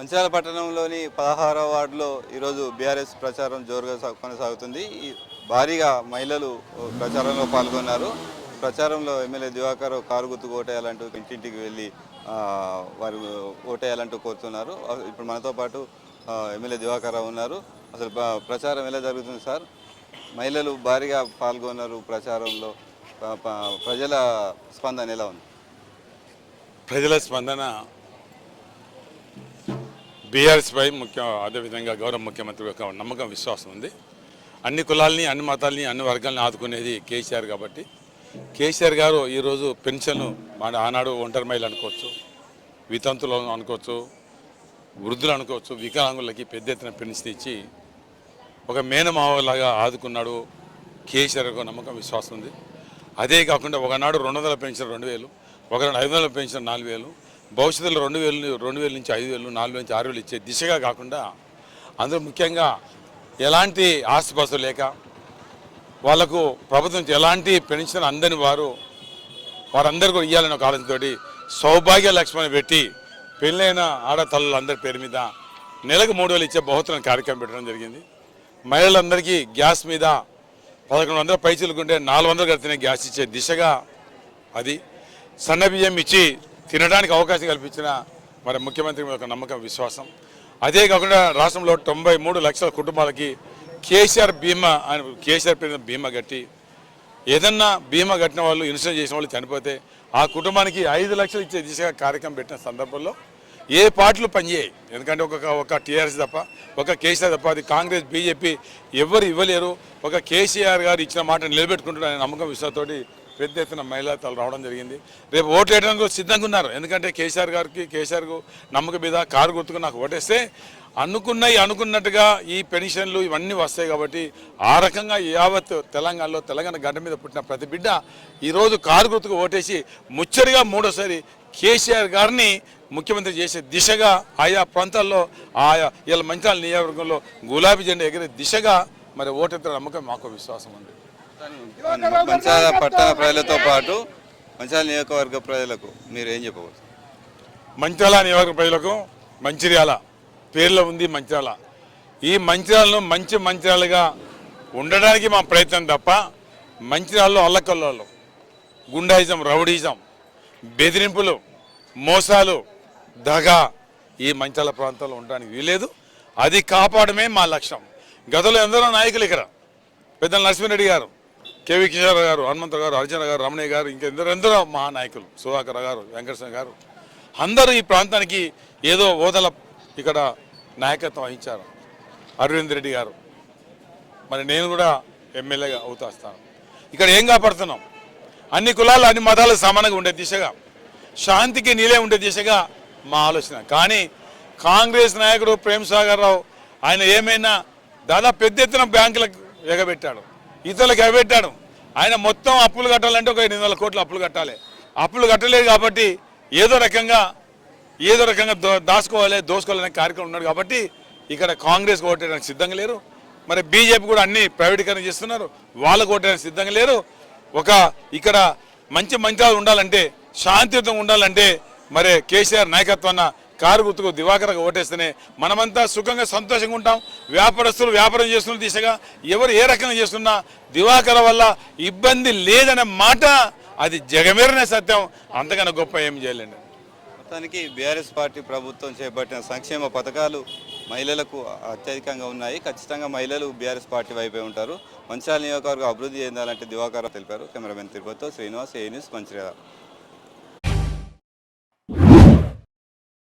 మంచిర్యాల పట్టణంలోని పదహారవ వార్డులో ఈరోజు బీఆర్ఎస్ ప్రచారం జోరుగా కొనసాగుతుంది. ఈ భారీగా మహిళలు ప్రచారంలో పాల్గొన్నారు. ప్రచారంలో ఎమ్మెల్యే దివాకర్ కారు గుర్తు ఓటేయాలంటూ ఇంటింటికి వెళ్ళి వారు ఓటేయాలంటూ కోరుతున్నారు. ఇప్పుడు మనతో పాటు ఎమ్మెల్యే దివాకర్ ఉన్నారు. అసలు ప్రచారం ఎలా జరుగుతుంది సార్? మహిళలు భారీగా పాల్గొన్నారు ప్రచారంలో. ప్రజల స్పందన ఎలా ఉంది? ప్రజల స్పందన బీఆర్ఎస్పై ముఖ్య అదేవిధంగా గౌరవ ముఖ్యమంత్రి యొక్క నమ్మకం విశ్వాసం ఉంది. అన్ని కులాలని అన్ని మతాలని అన్ని వర్గాలని ఆదుకునేది కేసీఆర్ కాబట్టి. కేసీఆర్ గారు ఈరోజు పెన్షన్ మన ఆనాడు ఒంటరి మైలు అనుకోవచ్చు వితంతులు అనుకోవచ్చు వృద్ధులు అనుకోవచ్చు వికలాంగులకి పెద్ద ఎత్తున పెన్షన్ ఇచ్చి ఒక మేనమావలాగా ఆదుకున్నాడు కేసీఆర్కు నమ్మకం విశ్వాసం ఉంది. అదే కాకుండా ఒకనాడు రెండు వందల పెన్షన్ రెండు వేలు ఒకనాడు ఐదు వందల పెన్షన్ నాలుగు వేలు భవిష్యత్తులో రెండు వేలు రెండు వేల నుంచి ఐదు వేలు నాలుగు వేల నుంచి ఆరు వేలు ఇచ్చే దిశగా కాకుండా అందరూ ముఖ్యంగా ఎలాంటి ఆస్తిపాస్తు లేక వాళ్ళకు ప్రభుత్వం నుంచి ఎలాంటి పెన్షన్ అందని వారు వారందరూ కూడా ఇవ్వాలని ఒక ఆలోచనతో సౌభాగ్య లక్ష్మణ్ పెట్టి పెళ్ళైన ఆడతల్లులు అందరి పేరు మీద నెలకు మూడు వేలు ఇచ్చే బహుతన కార్యక్రమం పెట్టడం జరిగింది. మహిళలందరికీ గ్యాస్ మీద పదకొండు వందల పైసలుకుంటే నాలుగు వందలు కడితేనే గ్యాస్ ఇచ్చే దిశగా అది. సన్న బియ్యం ఇచ్చి తినడానికి అవకాశం కల్పించిన మరి ముఖ్యమంత్రి మీద ఒక నమ్మకం విశ్వాసం. అదే కాకుండా రాష్ట్రంలో తొంభై మూడు లక్షల కుటుంబాలకి కేసీఆర్ బీమా అని కేసీఆర్ పేరు బీమా కట్టి ఏదన్నా బీమా కట్టిన వాళ్ళు ఇన్సూరెన్స్ చేసిన వాళ్ళు చనిపోతే ఆ కుటుంబానికి ఐదు లక్షలు ఇచ్చే దిశగా కార్యక్రమం పెట్టిన సందర్భంలో ఏ పార్టీలు పనిచేయాయి ఎందుకంటే ఒక ఒక టీఆర్ఎస్ తప్ప ఒక కేసీఆర్ తప్ప అది కాంగ్రెస్ బీజేపీ ఎవరు ఇవ్వలేరు. ఒక కేసీఆర్ గారు ఇచ్చిన మాట నిలబెట్టుకుంటున్న నమ్మకం విశ్వాసతోటి పెద్ద ఎత్తున మహిళా తలు రావడం జరిగింది. రేపు ఓటు వేయడానికి సిద్ధంగా ఉన్నారు. ఎందుకంటే కేసీఆర్ గారికి కేసీఆర్కు నమ్మకం మీద కారు గుర్తుకు నాకు ఓటేస్తే అనుకున్నవి అనుకున్నట్టుగా ఈ పెన్షన్లు ఇవన్నీ వస్తాయి కాబట్టి ఆ రకంగా యావత్ తెలంగాణలో తెలంగాణ గడ్డ మీద పుట్టిన ప్రతి బిడ్డ ఈరోజు కారు గుర్తుకు ఓటేసి ముచ్చరిగా మూడోసారి కేసీఆర్ గారిని ముఖ్యమంత్రి చేసే దిశగా ఆయా ప్రాంతాల్లో ఆయా ఇలా మంచాల నియోజకవర్గంలో గులాబీ జెండా ఎగిరే దిశగా మరి ఓటెత్తున నమ్మకం మాకు విశ్వాసం ఉంది. మంచాల పట్టణ ప్రజలతో పాటు మంచాల నియోజకవర్గ ప్రజలకు మీరు ఏం చెప్పవచ్చు? మంచిర్యాల నియోజకవర్గ ప్రజలకు మంచిర్యాల పేర్లో ఉంది మంచిర్యాల ఈ మంచిర్యాలను మంచి మంచిర్యాలుగా ఉండడానికి మా ప్రయత్నం తప్ప మంచిర్యాలలో అల్లకల్లాలు గుండాయిజం రౌడీజం బెదిరింపులు మోసాలు దగ ఈ మంచాల ప్రాంతంలో ఉండడానికి వీలేదు అది కాపాడమే మా లక్ష్యం. గతంలో ఎందరో నాయకులు ఇక్కడ పెద్దల నరసింహారెడ్డి గారు కేవీ కిషోర్ గారు హనుమంత గారు అర్జున గారు రమణయ్య గారు ఇంకెందరో ఎందరో మహానాయకులు. సుధాకర్ గారు వెంకటేశ్వర గారు. అందరూ ఈ ప్రాంతానికి ఏదో ఓదల ఇక్కడ నాయకత్వం వహించారు. అరవింద్ రెడ్డి గారు. మరి నేను కూడా ఎమ్మెల్యేగా అవుతాస్తాను ఇక్కడ ఏం కాపాడుతున్నాం? అన్ని కులాలు అన్ని మతాలు సమానంగా ఉండే దిశగా శాంతికి నీలే ఉండే దిశగా మా ఆలోచన. కానీ కాంగ్రెస్ నాయకుడు ప్రేమ్ సాగర్ రావు ఆయన ఏమైనా దాదాపు పెద్ద ఎత్తున బ్యాంకులకు ఎగబెట్టాడు. ఇతరులకు ఎగబెట్టాడు ఆయన మొత్తం అప్పులు కట్టాలంటే ఒక ఎనిమిది వందల కోట్లు అప్పులు కట్టాలి. అప్పులు కట్టలేదు కాబట్టి ఏదో రకంగా ఏదో రకంగా దాచుకోవాలి దోసుకోవాలనే కార్యక్రమం ఉన్నాడు కాబట్టి ఇక్కడ కాంగ్రెస్ ఓటేయడానికి సిద్ధంగా లేరు. మరి బీజేపీ కూడా అన్ని ప్రైవేటీకరణ చేస్తున్నారు. వాళ్ళకు ఓటేయడానికి సిద్ధంగా లేరు. ఒక ఇక్కడ మంచి మంచాలు ఉండాలంటే శాంతియుతంగా ఉండాలంటే మరి కేసీఆర్ నాయకత్వాన కారు గుర్తుకు దివాకరగా ఓటేస్తేనే మనమంతా సుఖంగా సంతోషంగా ఉంటాం. వ్యాపారస్తులు వ్యాపారం చేస్తున్న దిశగా ఎవరు ఏ రకంగా చేస్తున్నా దివాకర వల్ల ఇబ్బంది లేదనే మాట అది జగమేరనే సత్యం. అంతకన్నా గొప్ప ఏం చేయలేండి. మొత్తానికి బీఆర్ఎస్ పార్టీ ప్రభుత్వం చేపట్టిన సంక్షేమ పథకాలు మహిళలకు అత్యధికంగా ఉన్నాయి. ఖచ్చితంగా మహిళలు బీఆర్ఎస్ పార్టీ వైపే ఉంటారు. మంచాల నియోజకవర్గం అభివృద్ధి చెందాలంటే దివాకర్ తెలిపారు. కెమెరామెన్ తిరుపతితో శ్రీనివాస్ ఏ న్యూస్ మంచిర్యాల.